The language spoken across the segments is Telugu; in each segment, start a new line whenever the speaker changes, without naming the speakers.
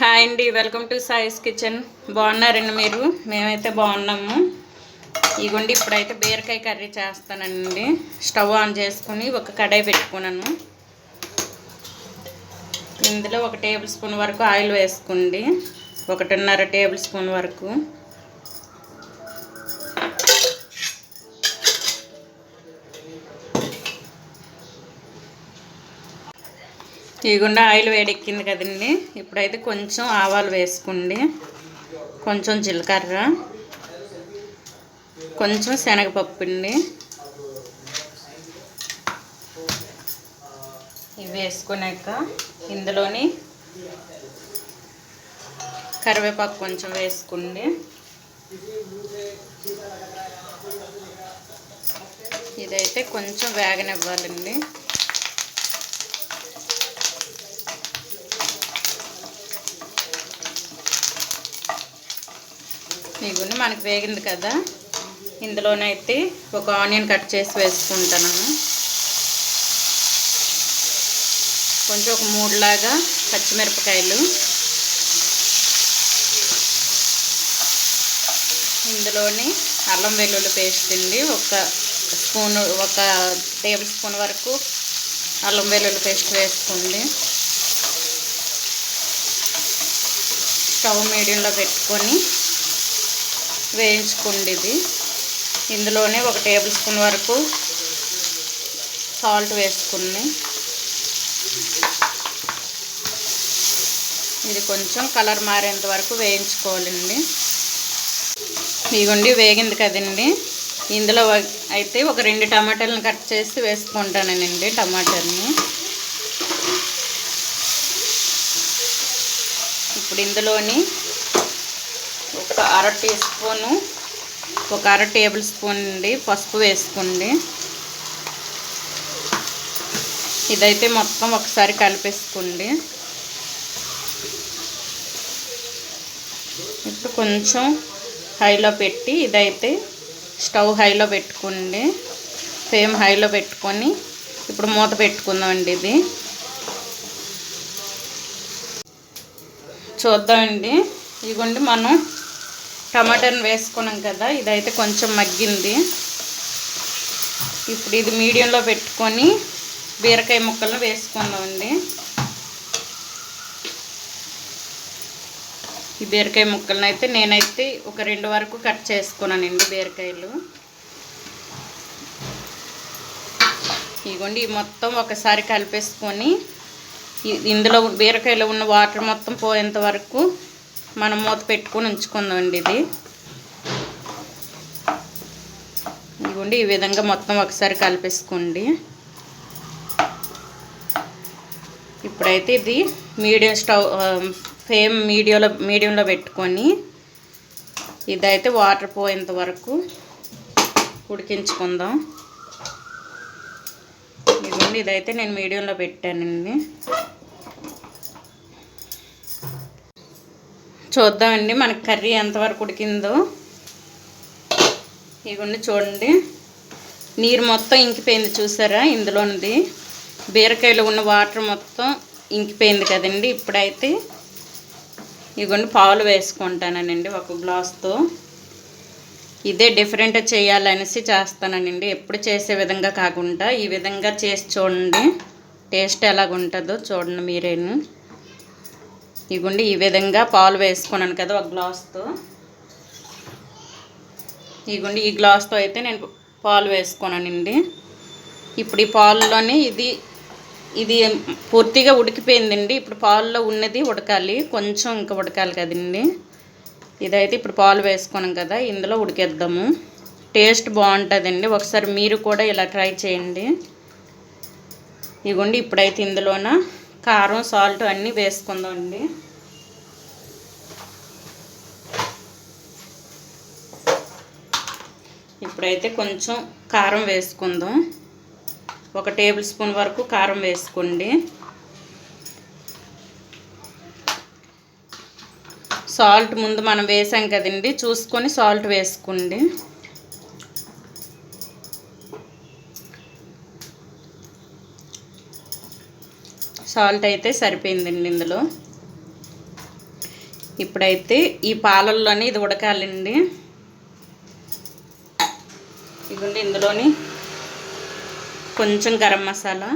హాయ్ అండి వెల్కమ్ టు సాయిస్ కిచెన్. బాగున్నారండి మీరు? మేమైతే బాగున్నాము. ఇగోండి ఇప్పుడైతే బీరకాయ కర్రీ చేస్తానండి. స్టవ్ ఆన్ చేసుకుని ఒక కడాయి పెట్టుకున్నాను. ఇందులో ఒక టేబుల్ స్పూన్ వరకు ఆయిల్ వేసుకోండి. ఒకటిన్నర టేబుల్ స్పూన్ వరకు. ఇగుండా ఆయిల్ వేడెక్కింది కదండి. ఇప్పుడైతే కొంచెం ఆవాలు వేసుకోండి. కొంచెం జీలకర్ర. కొంచెం శనగపప్పు అండి. ఇవి వేసుకున్నాక ఇందులోని కరివేపాకు కొంచెం వేసుకోండి. ఇదైతే కొంచెం వేగనివ్వాలండి ఇగుండి మనకి వేగింది కదా ఇందులోనైతే ఒక ఆనియన్ కట్ చేసి వేసుకుంటాను. కొంచెం ఒక మూడులాగా పచ్చిమిరపకాయలు. ఇందులోని అల్లం వెల్లుల్లి పేస్ట్ అండి ఒక స్పూన్ ఒక టేబుల్ స్పూన్ వరకు అల్లం వెల్లుల్లి పేస్ట్ వేసుకోండి. స్టవ్ మీడియంలో పెట్టుకొని వేయించుకోండి ఇది ఇందులోనే ఒక టేబుల్ స్పూన్ వరకు సాల్ట్ వేసుకుని ఇది కొంచెం కలర్ మారేంత వరకు వేయించుకోవాలండి. ఇగుండి వేగింది కదండి. ఇందులో అయితే ఒక రెండు టమాటాలను కట్ చేసి వేసుకుంటానండి టమాటాలని ఇప్పుడు ఇందులోని ఒక అర టీ స్పూను ఒక అర టేబుల్ స్పూన్ అండి పసుపు వేసుకోండి. ఇదైతే మొత్తం ఒకసారి కలిపేసుకోండి. ఇప్పుడు కొంచెం హైలో పెట్టి ఇదైతే స్టవ్ హైలో పెట్టుకోండి. ఫ్లేమ్ హైలో పెట్టుకొని ఇప్పుడు మూత పెట్టుకుందామండి ఇది. చూద్దామండి. ఇదిగోండి మనం టమాటాను వేసుకున్నాం కదా ఇదైతే కొంచెం మగ్గింది. ఇప్పుడు ఇది మీడియంలో పెట్టుకొని బీరకాయ ముక్కలను వేసుకుందామండి. ఈ బీరకాయ ముక్కలను అయితే నేనైతే ఒక రెండు వరకు కట్ చేసుకున్నానండి బీరకాయలు. ఇదిగోండి మొత్తం ఒకసారి కలిపేసుకొని ఇందులో బీరకాయలో ఉన్న వాటర్ మొత్తం పోయేంత వరకు మనం మూత పెట్టుకొని ఉంచుకుందామండి ఇది. ఇదిగోండి ఈ విధంగా మొత్తం ఒకసారి కలిపేసుకోండి. ఇప్పుడైతే ఇది మీడియం స్టవ్ ఫేమ్ ఫ్లేమ్ మీడియంలో మీడియంలో పెట్టుకొని ఇదైతే వాటర్ పోయేంత వరకు ఉడికించుకుందాం. ఇదిగోండి ఇదైతే నేను మీడియంలో పెట్టానండి. చూద్దామండి మనకి కర్రీ ఎంతవరకు ఉడికిందో. ఇదిగోండి చూడండి. నీరు మొత్తం ఇంకిపోయింది చూసారా? ఇందులోనిది బీరకాయలో ఉన్న వాటర్ మొత్తం ఇంకిపోయింది కదండి. ఇప్పుడైతే ఇదిగోండి పాలు వేసుకుంటానండి ఒక గ్లాస్తో. ఇదే డిఫరెంట్ చేయాలనేసి చేస్తానండి ఎప్పుడు చేసే విధంగా కాకుండా ఈ విధంగా చేసి చూడండి. టేస్ట్ ఎలాగుంటుందో చూడండి మీరేను. ఇగుండి ఈ విధంగా పాలు వేసుకున్నాను కదా ఒక గ్లాస్తో. ఇదిగోండి ఈ గ్లాస్తో అయితే నేను పాలు వేసుకున్నానండి. ఇప్పుడు ఈ పాలులోనే ఇది ఇది పూర్తిగా ఉడికిపోయిందండి. ఇప్పుడు పాలలో ఉన్నది ఉడకాలి కొంచెం ఇంకా ఉడకాలి కదండి. ఇదైతే ఇప్పుడు పాలు వేసుకున్నాం కదా ఇందులో ఉడికేద్దాము. టేస్ట్ బాగుంటుందండి. ఒకసారి మీరు కూడా ఇలా ట్రై చేయండి. ఇదిగోండి ఇప్పుడైతే ఇందులోన కారం సాల్ట్ అన్నీ వేసుకుందామండి. ఇప్పుడైతే కొంచెం కారం వేసుకుందాం. ఒక టేబుల్ స్పూన్ వరకు కారం వేసుకోండి. సాల్ట్ ముందు మనం వేసాం కదండి చూసుకొని సాల్ట్ వేసుకోండి. సాల్ట్ అయితే సరిపోయిందండి ఇందులో. ఇప్పుడైతే ఈ పాలల్లోనే ఇది ఉడకాలండి. ఇదిగోండి ఇందులోని కొంచెం గరం మసాలా.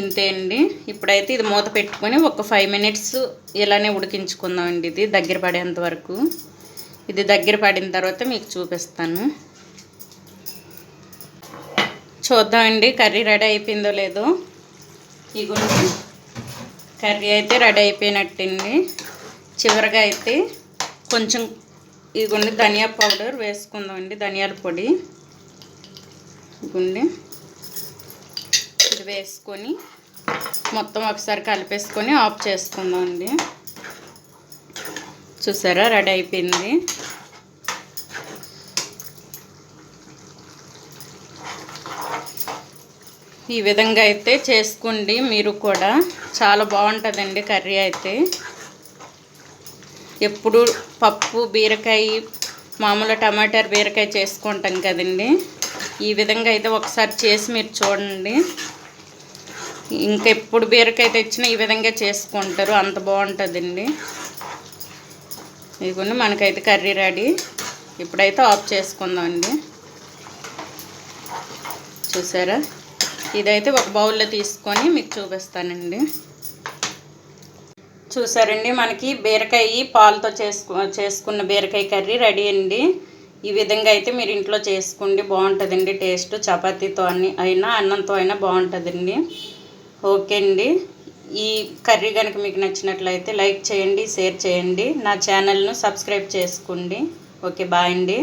ఇంతే అండి. ఇప్పుడైతే ఇది మూత పెట్టుకొని ఒక ఫైవ్ మినిట్స్ ఇలానే ఉడికించుకుందామండి ఇది దగ్గర పడేంత వరకు. ఇది దగ్గర పడిన తర్వాత మీకు చూపిస్తాను. చూద్దామండి కర్రీ రెడీ అయిపోయిందో లేదో. ఇగుండి కర్రీ అయితే రెడీ అయిపోయినట్టండి చివరిగా అయితే కొంచెం ఇదిగోండి ధనియా పౌడర్ వేసుకుందామండి ధనియాల పొడి. ఇదిగోండి. ఇది వేసుకొని మొత్తం ఒకసారి కలిపేసుకొని ఆఫ్ చేసుకుందామండి. చూసారా రెడీ అయిపోయింది. ఈ విధంగా అయితే చేసుకోండి. మీరు కూడా చాలా బాగుంటుందండి కర్రీ అయితే. ఎప్పుడు పప్పు బీరకాయ మామూలు టమాటార్ బీరకాయ చేసుకుంటాం కదండి. ఈ విధంగా అయితే ఒకసారి చేసి మీరు చూడండి. ఇంకెప్పుడు బీరకాయ తెచ్చినా ఈ విధంగా చేసుకుంటారు. అంత బాగుంటుందండి. ఇదిగోండి మనకైతే కర్రీ రెడీ. ఇప్పుడైతే ఆఫ్ చేసుకుందామండి. చూసారా? ఇదైతే ఒక బౌల్లో తీసుకొని మీకు చూపిస్తానండి. చూసారండి మనకి బీరకాయ పాలతో చేసుకు చేసుకున్న బీరకాయ కర్రీ రెడీ అండి. ఈ విధంగా అయితే మీరు ఇంట్లో చేసుకోండి బాగుంటుందండి టేస్ట్. చపాతీతో అన్ని అయినా అన్నంతో అయినా బాగుంటుందండి. ఓకే అండి. ఈ కర్రీ కనుక మీకు నచ్చినట్లయితే లైక్ చేయండి షేర్ చేయండి. నా ఛానల్ను సబ్స్క్రైబ్ చేసుకోండి. ఓకే బాయ్ అండి.